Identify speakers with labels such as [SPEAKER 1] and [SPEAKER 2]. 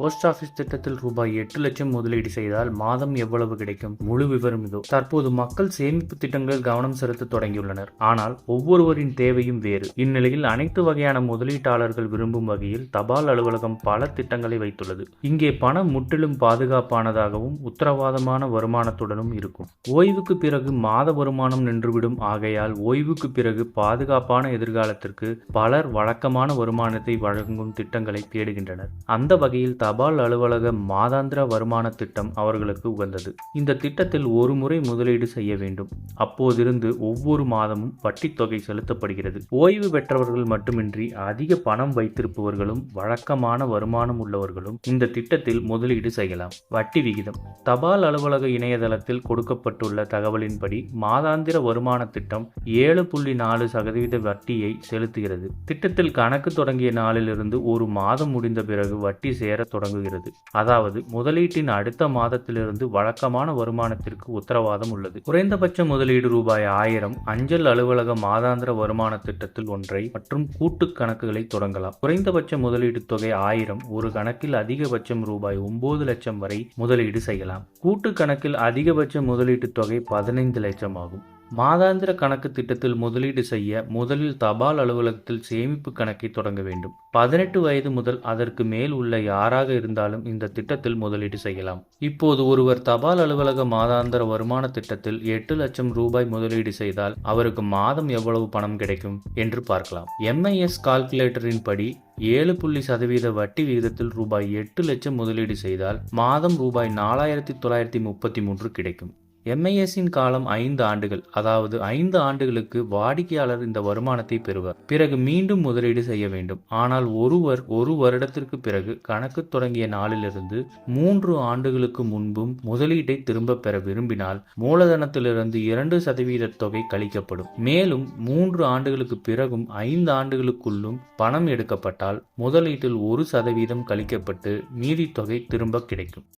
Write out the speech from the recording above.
[SPEAKER 1] Post office திட்டத்தில் ரூபாய் எட்டு லட்சம் முதலீடு செய்தால் மாதம் எவ்வளவு கிடைக்கும்? முழு விவரம் இதோ. தற்போது மக்கள் சேமிப்பு திட்டங்களில் கவனம் செலுத்த தொடங்கியுள்ளனர். ஆனால் ஒவ்வொருவரின் தேவையும் வேறு. இந்நிலையில் அனைத்து வகையான முதலீட்டாளர்கள் விரும்பும் வகையில் தபால் அலுவலகம் பல திட்டங்களை வைத்துள்ளது. இங்கே பணம் முற்றிலும் பாதுகாப்பானதாகவும் உத்தரவாதமான வருமானத்துடனும் இருக்கும். ஓய்வுக்கு பிறகு மாத வருமானம் நின்றுவிடும். ஆகையால் ஓய்வுக்கு பிறகு பாதுகாப்பான எதிர்காலத்திற்கு பலர் வழக்கமான வருமானத்தை வழங்கும் திட்டங்களை தேடுகின்றனர். அந்த வகையில் தபால் அலுவலக மாதாந்திர வருமான திட்டம் அவர்களுக்கு உகந்தது. இந்த திட்டத்தில் ஒரு முறை முதலீடு செய்ய வேண்டும். அப்போதிருந்து ஒவ்வொரு மாதமும் வட்டி தொகை செலுத்தப்படுகிறது. ஓய்வு பெற்றவர்கள் மட்டுமின்றி அதிக பணம் வைத்திருப்பவர்களும் வழக்கமான வருமானம் உள்ளவர்களும் இந்த திட்டத்தில் முதலீடு செய்யலாம். வட்டி விகிதம். தபால் அலுவலக இணையதளத்தில் கொடுக்கப்பட்டுள்ள தகவலின்படி மாதாந்திர வருமான திட்டம் ஏழு புள்ளி நாலு சதவீத வட்டியை செலுத்துகிறது. திட்டத்தில் கணக்கு தொடங்கிய நாளிலிருந்து ஒரு மாதம் முடிந்த பிறகு வட்டி சேர தொடங்குகிறது. அதாவது முதலீட்டின் அடுத்த மாதத்திலிருந்து வழக்கமான வருமானத்திற்கு உத்தரவாதம் உள்ளது. குறைந்தபட்ச முதலீடு ரூபாய் ஆயிரம் அஞ்சல் அலுவலக மாதாந்திர வருமான திட்டத்தில் ஒன்றை மற்றும் கூட்டு கணக்குகளை தொடங்கலாம். குறைந்தபட்ச முதலீடு தொகை ஆயிரம் ஒரு கணக்கில் அதிகபட்சம் ரூபாய் ஒன்பது லட்சம் வரை முதலீடு செய்யலாம். கூட்டு கணக்கில் அதிகபட்ச முதலீட்டு தொகை பதினைந்து லட்சம் ஆகும். மாதாந்திர கணக்கு திட்டத்தில் முதலீடு செய்ய முதலில் தபால் அலுவலகத்தில் சேமிப்பு கணக்கை தொடங்க வேண்டும். பதினெட்டு வயது முதல் அதற்கு மேல் உள்ள யாராக இருந்தாலும் இந்த திட்டத்தில் முதலீடு செய்யலாம். இப்போது ஒருவர் தபால் அலுவலக மாதாந்திர வருமான திட்டத்தில் எட்டு லட்சம் ரூபாய் முதலீடு செய்தால் அவருக்கு மாதம் எவ்வளவு பணம் கிடைக்கும் என்று பார்க்கலாம். எம்ஐஎஸ் கால்குலேட்டரின் படி ஏழு புள்ளி சதவீத வட்டி விகிதத்தில் ரூபாய் எட்டு லட்சம் முதலீடு செய்தால் மாதம் ரூபாய் நாலாயிரத்தி தொள்ளாயிரத்தி முப்பத்தி மூன்று கிடைக்கும். எம்ஐஎஸ்ஸின் காலம் ஐந்து ஆண்டுகள். அதாவது ஐந்து ஆண்டுகளுக்கு வாடிக்கையாளர் இந்த வருமானத்தை பெறுவார். பிறகு மீண்டும் முதலீடு செய்ய வேண்டும். ஆனால் ஒருவர் ஒரு வருடத்திற்கு பிறகு கணக்கு தொடங்கிய நாளிலிருந்து மூன்று ஆண்டுகளுக்கு முன்பும் முதலீட்டை திரும்ப பெற விரும்பினால் மூலதனத்திலிருந்து இரண்டு சதவீத தொகை கழிக்கப்படும். மேலும் மூன்று ஆண்டுகளுக்கு பிறகும் ஐந்து ஆண்டுகளுக்குள்ளும் பணம் எடுக்கப்பட்டால் முதலீட்டில் ஒரு சதவீதம் கழிக்கப்பட்டு மீதி தொகை திரும்ப கிடைக்கும்.